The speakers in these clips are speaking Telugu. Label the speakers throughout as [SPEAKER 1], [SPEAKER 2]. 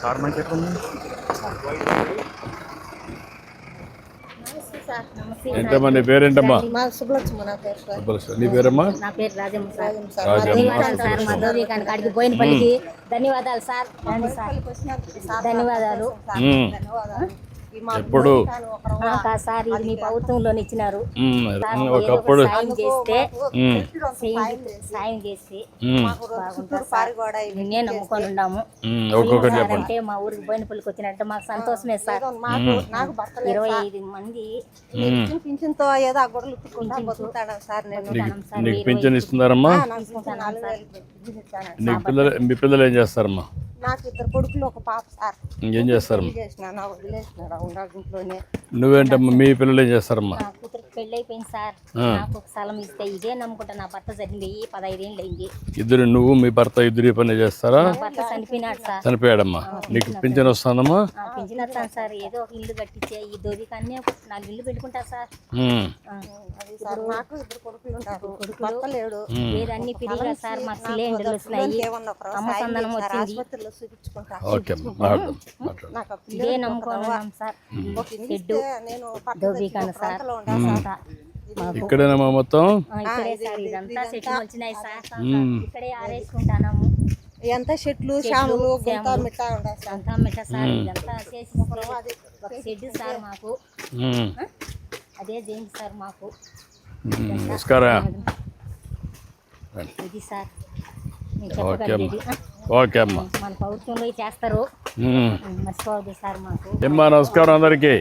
[SPEAKER 1] కార్ మంచి ఎట్లా ఉంది. ఏంటమ్మా నీ పేరేంటమ్మా
[SPEAKER 2] నా
[SPEAKER 1] పేరమ్మా?
[SPEAKER 3] నా పేరు రాజమ్మ సార్.
[SPEAKER 1] రాజమ్మ.
[SPEAKER 3] ధన్యవాదాలు సార్ మా దౌర్యకానికి అడిగి పోయిన పల్లికి ధన్యవాదాలు సార్. ధన్యవాదాలు.
[SPEAKER 1] ఎప్పుడు?
[SPEAKER 3] ఆ, కా- సార్ ఇది మీ ప్రభుత్వంలో ఇచ్చినారు.
[SPEAKER 1] ఒకప్పుడు.
[SPEAKER 3] సాయం చేస్తే సాయం- చేసి నిన్నే నమ్ముకొని ఉన్నాము. అంటే మా ఊరికి బోయినపల్లికి వచ్చినట్టు మాకు సంతోషమే సార్.
[SPEAKER 2] మాకు నాకు భర్త లేదు
[SPEAKER 3] ఇరవై. ఐదు మంది
[SPEAKER 2] పింఛన్ పింఛన్తో ఏదో ఆ గొడవలు సార్ నేను?
[SPEAKER 1] పింఛన్ ఇస్తున్నారమ్మా?
[SPEAKER 2] నీకు
[SPEAKER 1] పిల్లలు మీ పిల్లలు ఏం చేస్తారమ్మా?
[SPEAKER 2] నాకు ఇద్దరు కొడుకులు ఒక పాప సార్.
[SPEAKER 1] ఇంకేం చేస్తారమ్మా నువ్వేంటమ్మా మీ పిల్లలు ఏం చేస్తారమ్మా?
[SPEAKER 3] పెళ్ళి అయిపోయింది సార్. నాకు ఒక స్థలం ఇస్తే ఇదే నమ్ముకుంటా. నా భర్త చదివింది పదహైదేళ్ళు అయింది.
[SPEAKER 1] ఇద్దరు నువ్వు మీ భర్త ఇద్దరు పని చేస్తారా?
[SPEAKER 3] నా భర్త చనిపోయినాడు సార్.
[SPEAKER 1] చనిపోయాడమ్మా. నీకు పింఛన్ వస్తుందమ్మా?
[SPEAKER 3] ఆ, పింఛన్ వస్తాను సార్. ఏదో ఒక ఇల్లు కట్టించే ఈ దోదికాన్నే నాలుగు ఇల్లు పెట్టుకుంటా సార్.
[SPEAKER 2] నాకు ఇద్దరు కొడుకులు లేడు
[SPEAKER 3] పెరిగా సార్. మాకు సిలిండర్లు
[SPEAKER 2] ఒక
[SPEAKER 3] అమ్మ సందనం వచ్చింది.
[SPEAKER 1] ఓకే
[SPEAKER 3] ఇదే నమ్ముకొని ఉన్నాం సార్. దోబీకాన సార్ మాకు
[SPEAKER 1] ఇక్కడేనమ్మా మొత్తం?
[SPEAKER 3] ఇక్కడే సార్ ఇదంతా చెట్లు వచ్చినాయి సార్.
[SPEAKER 1] ఉమ్,
[SPEAKER 3] ఇక్కడే ఆరేసుకుంటాము
[SPEAKER 2] ఎంత చెట్లు శాములు గుంత మిట్ట ఉండాలి సార్.
[SPEAKER 3] అంతా మిట్ట సార్ ఇదంతా చేసి ఒక షెడ్ సార్ మాకు? అదే చేయండి సార్ మాకు.
[SPEAKER 1] నమస్కారం.
[SPEAKER 3] ఇది సార్.
[SPEAKER 1] ఓకే అమ్మా.
[SPEAKER 3] మన ప్రభుత్వంలో చేస్తారు. మర్చిపోవద్దు సార్ మాకు.
[SPEAKER 1] నమస్కారం అందరికి.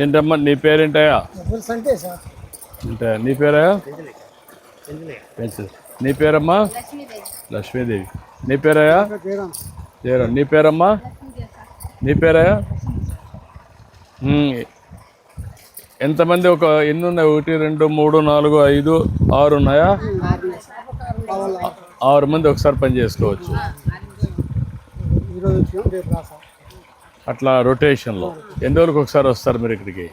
[SPEAKER 1] ఏంటమ్మా నీ
[SPEAKER 4] సార్.
[SPEAKER 1] అంటే నీ పేరయ్యా? పెన్సిల్ నీ పేరమ్మా? లక్ష్మీదేవి. నీ పేరయ్యా?
[SPEAKER 4] జయరామ్.
[SPEAKER 1] జయరాం నీ పేరమ్మా? నీ పేరయ్యా? ఉమ్. ఎంతమంది ఒక ఎన్ని ఉన్నాయి ఒకటి రెండు మూడు నాలుగు ఐదు ఆరు ఉన్నాయా? ఆరు మంది ఒకసారి పని చేసుకోవచ్చు
[SPEAKER 4] ఈరోజు వచ్చినాం రేపు రా సార్
[SPEAKER 1] అట్లా రొటేషన్లో. ఎన్ని రోజులకు ఒకసారి వస్తారు మీరు ఇక్కడికి?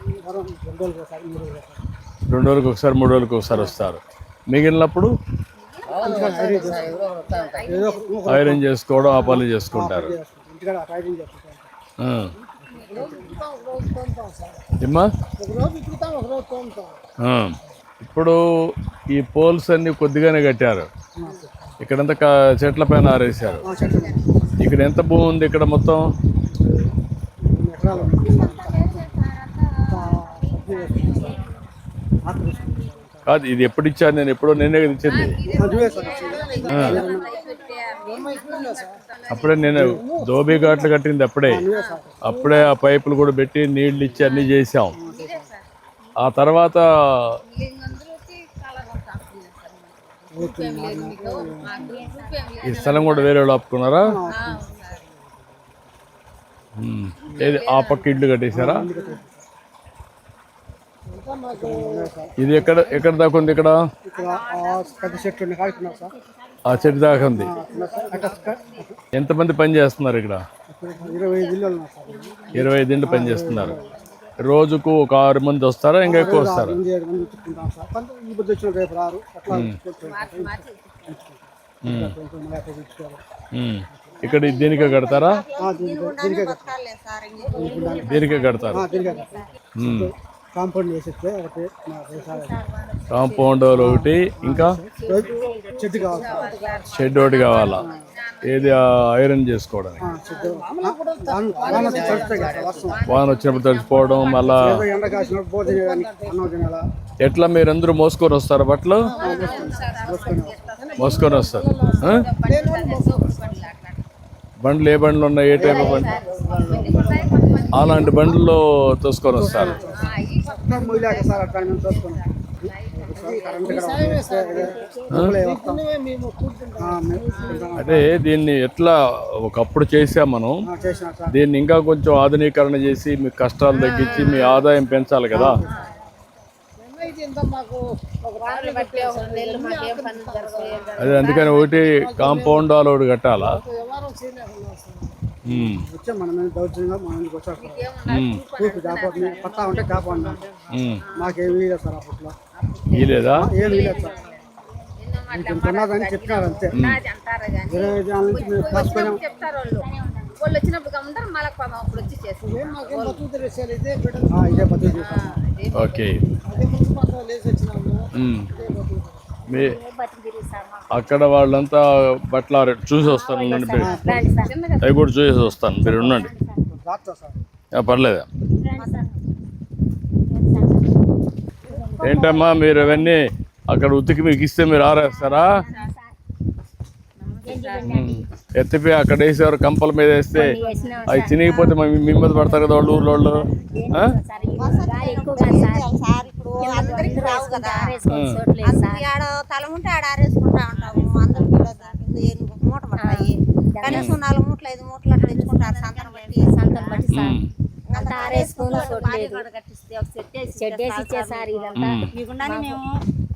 [SPEAKER 4] రెండు
[SPEAKER 1] రోజులకు ఒకసారి మూడు రోజులకు ఒకసారి వస్తారు. మిగిలినప్పుడు? ఐరన్ చేసుకోవడం ఆ. పనులు చేసుకుంటారు. ఇప్పుడు ఈ పోల్స్ అన్ని కొద్దిగానే కట్టారు. ఇక్కడంతా చెట్ల పైన ఆరేశారు.
[SPEAKER 4] ఆ చెట్లు ఉన్నాయి.
[SPEAKER 1] ఇక్కడ ఎంత భూమి ఉంది ఇక్కడ మొత్తం
[SPEAKER 4] రెండు ఎకరాలు ఉంది. ఆ, సబ్జీ వేసుకుంటాం సార్. ఆకు వేసుకుంటాం
[SPEAKER 1] కాదు ఇది ఎప్పుడు ఇచ్చారు? నేను ఎప్పుడో నేనే కదా ఇచ్చింది. అప్పుడే నేను దోబీ ఘాట్లు కట్టింది అప్పుడే. అప్పుడే ఆ పైపులు కూడా పెట్టి నీళ్ళు ఇచ్చి అన్ని చేసాం ఆ తర్వాత ఈ స్థలం కూడా వేరే వాళ్ళు ఆపుకున్నారా. ఏది ఆ పక్క ఇల్లు కట్టేశారా? ఇది ఎక్కడ ఎక్కడ దాకా ఉంది ఇక్కడ?
[SPEAKER 4] ఆ
[SPEAKER 1] చెట్టు దాకా ఉంది. ఎంతమంది పని చేస్తున్నారు ఇక్కడ?
[SPEAKER 4] ఇరవై ఐదు
[SPEAKER 1] ఇంటి పని చేస్తున్నారు. రోజుకు ఒక ఆరు మంది వస్తారా ఇంకా ఎక్కువ వస్తారా? ఇక్కడ దీనికే కడతారా?
[SPEAKER 4] దీనికే
[SPEAKER 1] కడతారు.
[SPEAKER 4] కాంపౌండ్ ఒకటి
[SPEAKER 1] కాంపౌండ్ ఒకటి ఇంకా?
[SPEAKER 4] కావాలి.
[SPEAKER 1] షెడ్ ఒకటి కావాలా? ఏది ఆ ఐరన్ చేసుకోవడానికి?
[SPEAKER 4] వాన-
[SPEAKER 1] వచ్చినప్పుడు తడిచిపోవడం మళ్ళా ఎట్లా మీరందరూ మోసుకొని వస్తారా బట్టలు. మోసుకొని వస్తారు? బండ్లు ఏ బండ్లు ఉన్నాయి ఏ టైప్ బండ్లు? అలాంటి బండ్లలో తోసుకొని వస్తారు. అంటే దీన్ని ఎట్లా ఒకప్పుడు చేసాం మనం?
[SPEAKER 4] ఆ, చేసినా సార్.
[SPEAKER 1] దీన్ని ఇంకా కొంచెం ఆధునీకరణ చేసి మీ కష్టాలు తగ్గించి మీ ఆదాయం పెంచాలి కదా? అదే అందుకని ఒకటి కాంపౌండ్ ఆల్ ఒకటి కట్టాలా?
[SPEAKER 4] వచ్చే మన మీద దౌర్జన్యంగా మన మీదకి వచ్చారు సార్
[SPEAKER 1] ఉమ్,
[SPEAKER 4] కూర్పు కాపాడు పట్టా ఉంటే కాపాడు. లేదు సార్ అప్పట్లో
[SPEAKER 1] లేదు?
[SPEAKER 4] సార్. ఇంత ఉన్నదని చెప్పినారు అంతే. ఇరవై ఐదు ఏళ్ళ నుంచి మేము కాసుకున్నాం
[SPEAKER 5] చెప్తారు వాళ్ళు వచ్చినప్పుడు మళ్ళీ అప్పుడు వచ్చి చేస్తారు.
[SPEAKER 1] ఓకే. మీ. అక్కడ వాళ్ళంతా బట్టలు ఆరే- చూసి వస్తాను అవి కూడా చూసి వస్తాను. మీరు ఉండండి.
[SPEAKER 4] రాత్రి సార్?
[SPEAKER 1] ఆ, పర్లేదు? ఏంటమ్మా మీరు అవన్నీ అక్కడ ఉతికి మీకు ఇస్తే మీరు ఆరేస్తారా. ఎత్తిపోయి అక్కడ వేసేవారు కంపల మీద వేస్తే అవి తినకపోతే మీ మీ మీద పడతారు కదా వాళ్ళు ఊర్లో వాళ్ళు.
[SPEAKER 2] కనీసం నాలుగు మూటలు ఐదు మూటలు అట్లా తెచ్చుకుంటారు సంతను బట్టి
[SPEAKER 3] సంతం బట్టి. అంతా ఆరేసుకొని
[SPEAKER 2] భార్య
[SPEAKER 3] చోట్లేదు
[SPEAKER 2] కూడా కట్టిస్తే ఒక సెట్ వేసి
[SPEAKER 3] చెడ్డ వేసి ఇచ్చేసారు ఇదంతా.
[SPEAKER 2] మీకుండానే మేము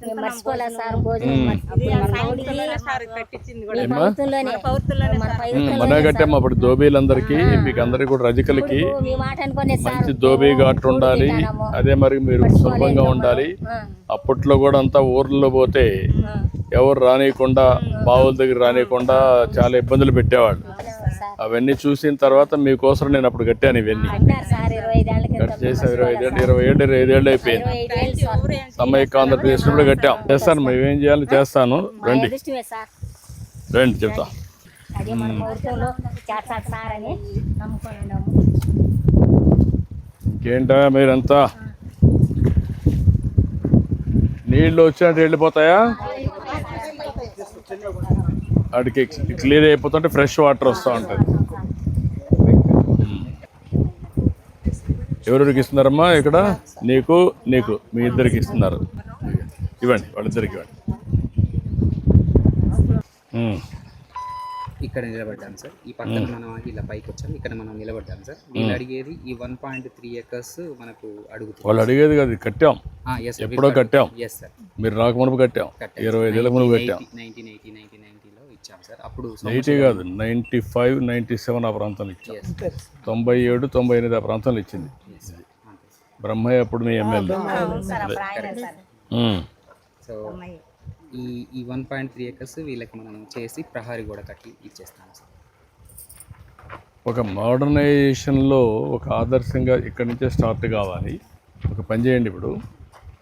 [SPEAKER 3] మేము మర్చిపోలేదు సార్ భోజనం మర్చిపోయి మన పౌడికి
[SPEAKER 2] సార్ కట్టించింది
[SPEAKER 3] ఈ ప్రభుత్వంలోనే మన
[SPEAKER 1] ఉమ్,
[SPEAKER 3] ప్రభుత్వంలోనే
[SPEAKER 1] మన కట్టాము అప్పుడు దోబీలందరికీ మీకు అందరికి కూడా రజకులకి
[SPEAKER 3] మీ మాట అనుకునే సార్
[SPEAKER 1] మంచి దోబీ ఘాట్ ఉండాలి. అదే మరి మీరు సులభంగా ఉండాలి. అప్పట్లో కూడా అంతా ఊర్లో పోతే ఎవరు రానియకుండా బావుల దగ్గర రానియకుండా చాలా ఇబ్బందులు పెట్టేవాళ్ళు. అవన్నీ చూసిన తర్వాత మీకోసం నేను అప్పుడు కట్టాను ఇవన్నీ. కట్ చేసాం ఇరవై ఐదేళ్ళు ఇరవై ఏళ్ళు ఇరవై ఐదేళ్ళు అయిపోయింది. సమైక్య ఆంధ్రప్రదేశ్ కూడా కట్టాం. చేస్తాను మేమేం చేయాలో చేస్తాను. రండి. రండి చెప్తా. ఇంకేంటా మీరంతా? నీళ్ళు వచ్చినట్టు వెళ్ళిపోతాయా? వాడికి క్లియర్ అయిపోతుంటే ఫ్రెష్ వాటర్ వస్తూ ఉంటుంది. ఎవరెవరికి ఇస్తున్నారమ్మా ఇక్కడ? నీకు నీకు మీ ఇద్దరికి ఇస్తున్నారు. ఇవ్వండి వాళ్ళిద్దరికి ఇవ్వండి. ఉమ్.
[SPEAKER 6] ఇక్కడ నిలబడ్డాను సార్. ఈ పక్కన మనం ఇలా పైకి వచ్చాం. ఇక్కడ మనం నిలబడ్డాం సార్. వీళ్ళు అడిగేది ఈ వన్ పాయింట్ త్రీ ఎకర్స్ మనకు అడుగుతుంది.
[SPEAKER 1] వాళ్ళు అడిగేది కదా కట్టాం.
[SPEAKER 6] ఎస్
[SPEAKER 1] ఎప్పుడో కట్టాం.
[SPEAKER 6] ఎస్ సార్
[SPEAKER 1] మీరు రాకమునుపు కట్టాం. ఇరవై ఐదేళ్ళ మునుపు కట్టాం.
[SPEAKER 6] నైన్టీన్ ఎయిటీ నైన్టీన్ నైన్టీలో ఇచ్చాం సార్. అప్పుడు
[SPEAKER 1] ఎయిటీ కాదు నైంటీ ఫైవ్ నైంటీ సెవెన్ ఆ ప్రాంతంలో ఇచ్చాం. తొంభై ఏడు తొంభై ఎనిమిది ఆ ప్రాంతంలో ఇచ్చింది. బ్రహ్మయ్య అప్పుడు మీ ఎమ్మెల్యే.
[SPEAKER 6] సో ఈ ఈ వన్ పాయింట్ త్రీ ఎకర్స్ వీళ్ళకి మనం చేసి ప్రహారీ కూడా కట్టి ఇచ్చేస్తాం సార్.
[SPEAKER 1] ఒక మోడర్నైజేషన్లో ఒక ఆదర్శంగా ఇక్కడి నుంచే స్టార్ట్ కావాలి. ఒక పని చేయండి ఇప్పుడు.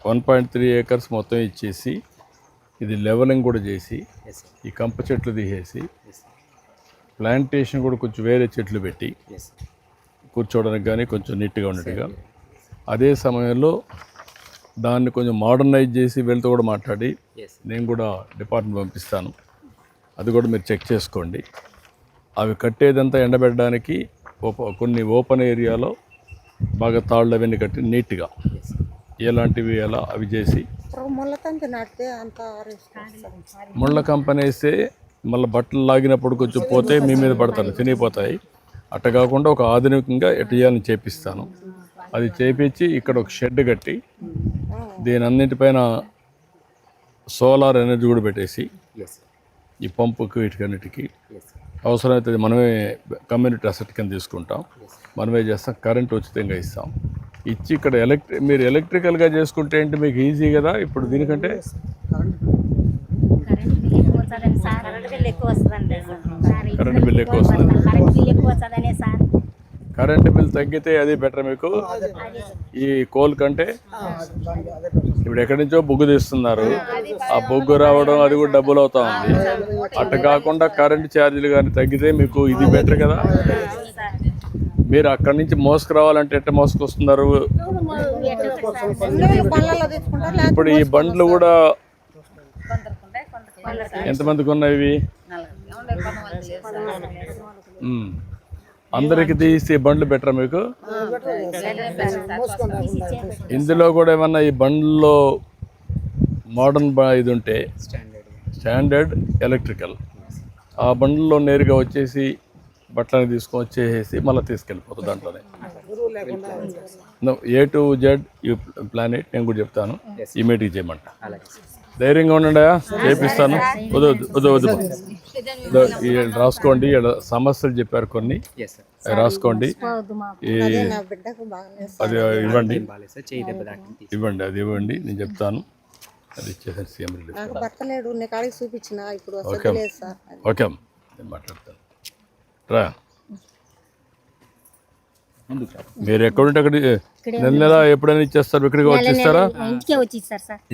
[SPEAKER 1] వన్ పాయింట్ త్రీ ఏకర్స్ మొత్తం ఇచ్చేసి ఇది లెవెలింగ్ కూడా చేసి ఈ కంప చెట్లు తీసేసి ప్లాంటేషన్ కూడా కొంచెం వేరే చెట్లు పెట్టి కూర్చోవడానికి కానీ కొంచెం నీట్గా ఉన్నట్టుగా అదే సమయంలో దాన్ని కొంచెం మోడర్నైజ్ చేసి వీళ్ళతో కూడా మాట్లాడి నేను కూడా డిపార్ట్మెంట్ పంపిస్తాను. అది కూడా మీరు చెక్ చేసుకోండి. అవి కట్టేదంతా ఎండబెట్టడానికి కొన్ని ఓపెన్ ఏరియాలో బాగా తాళ్ళు అవన్నీ కట్టి నీట్గా ఎలాంటివి ఎలా అవి చేసి
[SPEAKER 2] ముళ్ళ
[SPEAKER 1] కంపెనీ వేస్తే మళ్ళీ బట్టలు లాగినప్పుడు కొంచెం పోతే మీ మీద పడతారు తినిగిపోతాయి అట్ట కాకుండా ఒక ఆధునికంగా ఎట్ట చేయాలని చేపిస్తాను. అది చేపించి ఇక్కడ ఒక షెడ్ కట్టి దీని అన్నింటిపైన సోలార్ ఎనర్జీ కూడా పెట్టేసి ఈ పంపుకి వీటికన్నిటికీ అవసరమైతే మనమే కమ్యూనిటీ అసెట్ కింద తీసుకుంటాం. మనమే చేస్తాం కరెంట్ ఉచితంగా ఇస్తాం. ఇచ్చి ఇక్కడ ఎలక్ట్రి మీరు ఎలక్ట్రికల్గా చేసుకుంటే ఏంటి మీకు ఈజీ కదా? ఇప్పుడు దీనికంటే?
[SPEAKER 3] కరెంట్ బిల్ ఎక్కువ వస్తుందండి సార్. ఈ
[SPEAKER 1] కరెంట్ బిల్ ఎక్కువ వస్తుంది.
[SPEAKER 3] కరెంట్ బిల్ ఎక్కువ వస్తుందనే సార్.
[SPEAKER 1] కరెంట్ బిల్ తగ్గితే అది బెటర్ మీకు? ఈ కోల్ కంటే? ఇప్పుడు ఎక్కడి నుంచో బొగ్గు తీస్తున్నారు. ఆ బొగ్గు రావడం అది కూడా డబ్బులు అవుతా ఉంది. అట్ట కాకుండా కరెంట్ ఛార్జీలు కానీ తగ్గితే మీకు ఇది బెటర్ కదా? మీరు అక్కడి నుంచి మోసుకురావాలంటే ఎట్ట మోసుకొస్తున్నారు? ఇప్పుడు ఈ బండ్లు కూడా ఎంతమందికి ఉన్నాయి ఇవి అందరికి తీసి బండ్లు బెటరా మీకు? ఇందులో కూడా ఏమన్నా ఈ బండ్లో మోడర్న్ ఇది ఉంటే
[SPEAKER 6] స్టాండర్డ్
[SPEAKER 1] స్టాండర్డ్ ఎలక్ట్రికల్. ఆ బండ్లో నేరుగా వచ్చేసి బట్టలని తీసుకొని వచ్చేసి మళ్ళీ తీసుకెళ్ళిపోతుంది దాంట్లోనే. A to Z you plan it నేను కూడా చెప్తాను. ఇమీడియట్గా చేయమంట. ధైర్యంగా ఉండండి చేపిస్తాను. రాసుకోండి సమస్యలు చెప్పారు కొన్ని. రాసుకోండి. అది ఇవ్వండి. ఇవ్వండి అది ఇవ్వండి నేను చెప్తాను. అది ఇచ్చేసాను సీఎం రిలీఫ్. ఓకే. ఓకే నేను మాట్లాడతాను. రా. మీరు ఎక్కడుంటే అక్కడ నెల నెల ఎప్పుడైనా ఇచ్చేస్తారు? ఇక్కడికి వచ్చి ఇస్తారా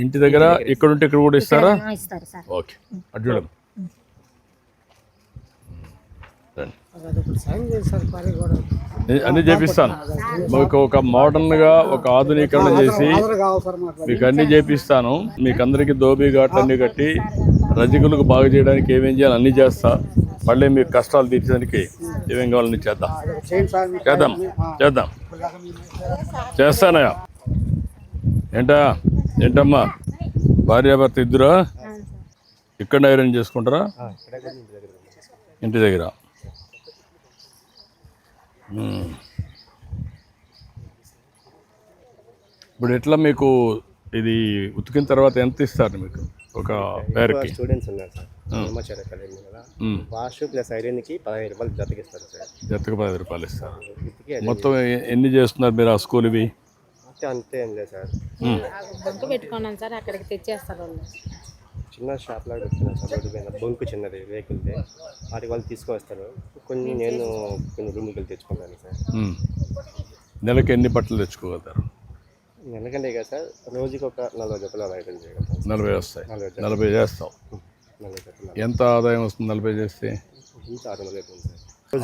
[SPEAKER 1] ఇంటి దగ్గర ఎక్కడుంటే ఇక్కడ కూడా ఇస్తారా?
[SPEAKER 3] ఆ, ఇస్తారు సార్.
[SPEAKER 1] ఓకే. అటు అన్ని చేపిస్తాను. మీకు ఒక మోడర్న్గా ఒక ఆధునీకరణ చేసి
[SPEAKER 4] మీకు
[SPEAKER 1] అన్ని చేపిస్తాను. మీకు అందరికి దోబీ ఘాట్లు అన్ని కట్టి రజకులకు బాగు చేయడానికి ఏమేం చేయాలి అన్ని చేస్తా. మళ్ళీ మీకు కష్టాలు తీర్చడానికి ఏమేం కావాలని చేద్దాం. చేద్దాం. చేద్దాం. చేస్తానయ్యా. ఏంటా? ఏంటమ్మా? భార్యాభర్త ఇద్దరా? ఇక్కడ ఐరన్ చేసుకుంటారా? ఇంటి దగ్గర. ఇప్పుడు ఎట్లా మీకు ఇది ఉతికిన తర్వాత ఎంత ఇస్తారు మీకు? ఒక పేరుకి
[SPEAKER 7] స్టూడెంట్స్ ఉన్నారు సార్. బ్రహ్మచారి అకాడమీ కదా. వాష్ ప్లస్ ఐరన్కి పదహైదు రూపాయలు జతకిస్తారు సార్
[SPEAKER 1] జతకు పది రూపాయలు ఇస్తారు. మొత్తం ఎన్ని చేస్తున్నారు మీరు ఆ స్కూల్ ఇవి?
[SPEAKER 7] అంతే అంతే ఏం లేదు సార్.
[SPEAKER 5] బంక్ పెట్టుకున్నాను సార్ అక్కడికి తెచ్చేస్తారు వాళ్ళు.
[SPEAKER 7] చిన్న షాప్ లాగా పెట్టుకున్నాను సార్ రోడ్డు మీద బొంకు చిన్నది వెహికల్ది. వాటికి వాళ్ళు తీసుకొస్తారు కొన్ని నేను కొన్ని రూమ్కి తెచ్చుకున్నాను సార్.
[SPEAKER 1] నెలకి ఎన్ని బట్టలు తెచ్చుకోగలుగుతారు?
[SPEAKER 7] నెలకంటే కదా సార్ రోజుకి ఒక నలభై జతలు అలా చేయగలుగుతాం.
[SPEAKER 1] నలభై వస్తాయి.
[SPEAKER 7] నలభై జతలు.
[SPEAKER 1] ఎంత ఆదాయం వస్తుంది నలభై చేస్తే?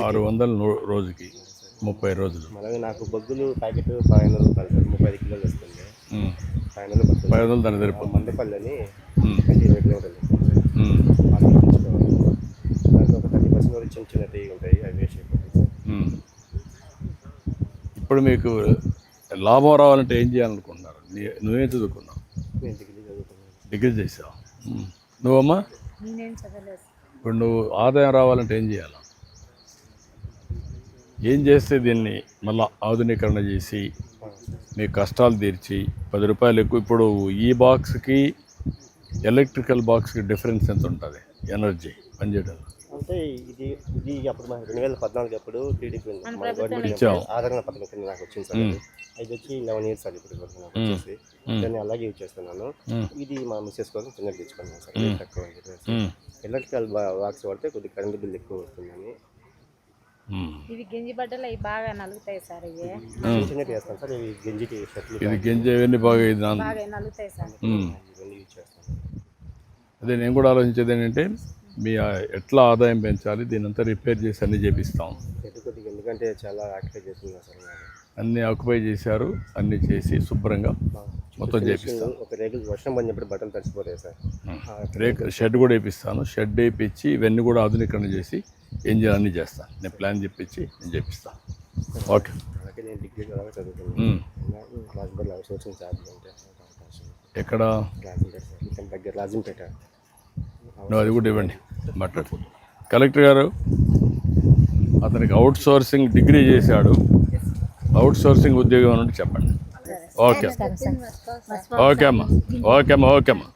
[SPEAKER 7] ఆరు వందలు
[SPEAKER 1] రోజుకి ముప్పై రోజులు.
[SPEAKER 7] అలాగే నాకు బొగ్గులు ప్యాకెట్ ఫైవ్ వందల రూపాయలు సార్. ముప్పై ఐదు కిలోలు వస్తుంది. ఫైవ్ వందలు
[SPEAKER 1] ఫైవ్ వందలు దాన్ని సరిపోతుంది.
[SPEAKER 7] మండపల్లిని
[SPEAKER 1] మ్మ్.
[SPEAKER 7] అంటే ఇరవై కిలోమీటర్లు వస్తుంది.
[SPEAKER 1] మ్మ్.
[SPEAKER 7] వాళ్ళు తెచ్చుకోవాలి. దాంట్లో ఒక థర్టీ పర్సెంట్ వరకు చిన్న ఉంటాయి. అవి వేస్ట్ అయిపోతాయి.
[SPEAKER 1] ఇప్పుడు మీకు లాభం రావాలంటే ఏం చేయాలనుకుంటున్నారు? నువ్వేం చదువుకున్నావు?
[SPEAKER 7] నేను డిగ్రీ
[SPEAKER 1] చేసావు? మ్మ్. నువ్వమ్మా? ఇప్పుడు నువ్వు ఆదాయం రావాలంటే ఏం చేయాలి? ఏం చేస్తే దీన్ని మళ్ళీ ఆధునీకరణ చేసి మీ కష్టాలు తీర్చి పది రూపాయలు ఎక్కువ? ఇప్పుడు ఈ బాక్స్కి ఎలక్ట్రికల్ బాక్స్కి డిఫరెన్స్ ఎంత ఉంటుంది? ఎనర్జీ పనిచేయడంలో
[SPEAKER 7] అంటే ఇది ఇది అప్పుడు మనకి రెండు వేల పద్నాలుగు అప్పుడు టీడీపీ. ఆదరణ పథకం కింద నాకు వచ్చింది సార్ అది. ఇది వచ్చి లెవెన్ ఇయర్స్ అది ఇప్పుడు వరకు నాకు వచ్చేసి. దాన్ని అలాగే యూజ్ చేస్తున్నాను. ఇది మా మిస్సెస్ కోసం చిన్నది తెచ్చుకున్నాను సార్. తక్కువ అని చెప్పేసి
[SPEAKER 1] మ్మ్.
[SPEAKER 7] ఎలక్ట్రికల్ బాక్స్ వాడితే కొద్దిగా కరెంట్ బిల్ ఎక్కువ వస్తుందని.
[SPEAKER 5] ఇవి గింజి బట్టలు అవి బాగా నలుగుతాయి సార్ ఇవి.
[SPEAKER 7] చిన్న చిన్నవి వేస్తాను సార్. ఇవి గంజి టీ షర్ట్లు
[SPEAKER 1] ఇది గెంజి ఇవన్నీ బాగా ఇది
[SPEAKER 5] బాగా నలుగుతాయి సార్.
[SPEAKER 1] మ్మ్.
[SPEAKER 7] ఇవన్నీ యూజ్ చేస్తాను.
[SPEAKER 1] అదే నేను కూడా ఆలోచించేది ఏంటంటే మీ ఎట్లా ఆదాయం పెంచాలి? దీని అంతా రిపేర్ చేసి అన్ని చేపిస్తాం.
[SPEAKER 7] ఎందుకంటే చాలా యాక్టివ్ చేస్తున్నా సార్.
[SPEAKER 1] అన్నీ ఆక్యుపై చేశారు అన్నీ చేసి శుభ్రంగా మొత్తం చేపిస్తాం.
[SPEAKER 7] ఒక రేగులు వర్షం పడినప్పుడు బట్టలు తడిసిపోతాయి సార్.
[SPEAKER 1] రేక్ షెడ్ కూడా వేపిస్తాను. షెడ్ వేయించి ఇవన్నీ కూడా ఆధునీకరణ చేసి ఏం చేయాలి అన్నీ చేస్తాను నేను ప్లాన్ చెప్పించి నేను చేపిస్తాను ఓకే.
[SPEAKER 7] నేను డిగ్రీ చదువుతున్నాను.
[SPEAKER 1] ఎక్కడ?
[SPEAKER 7] రాజంపేట సార్ ఇక్కడ దగ్గర రాజంపేట.
[SPEAKER 1] నువ్వు అది కూడా ఇవ్వండి. మాట్లాడు. కలెక్టర్ గారు అతనికి అవుట్ సోర్సింగ్ డిగ్రీ చేశాడు. అవుట్ సోర్సింగ్ ఉద్యోగం అని చెప్పండి. ఓకే ఓకే అమ్మా. ఓకే అమ్మా. ఓకే అమ్మా.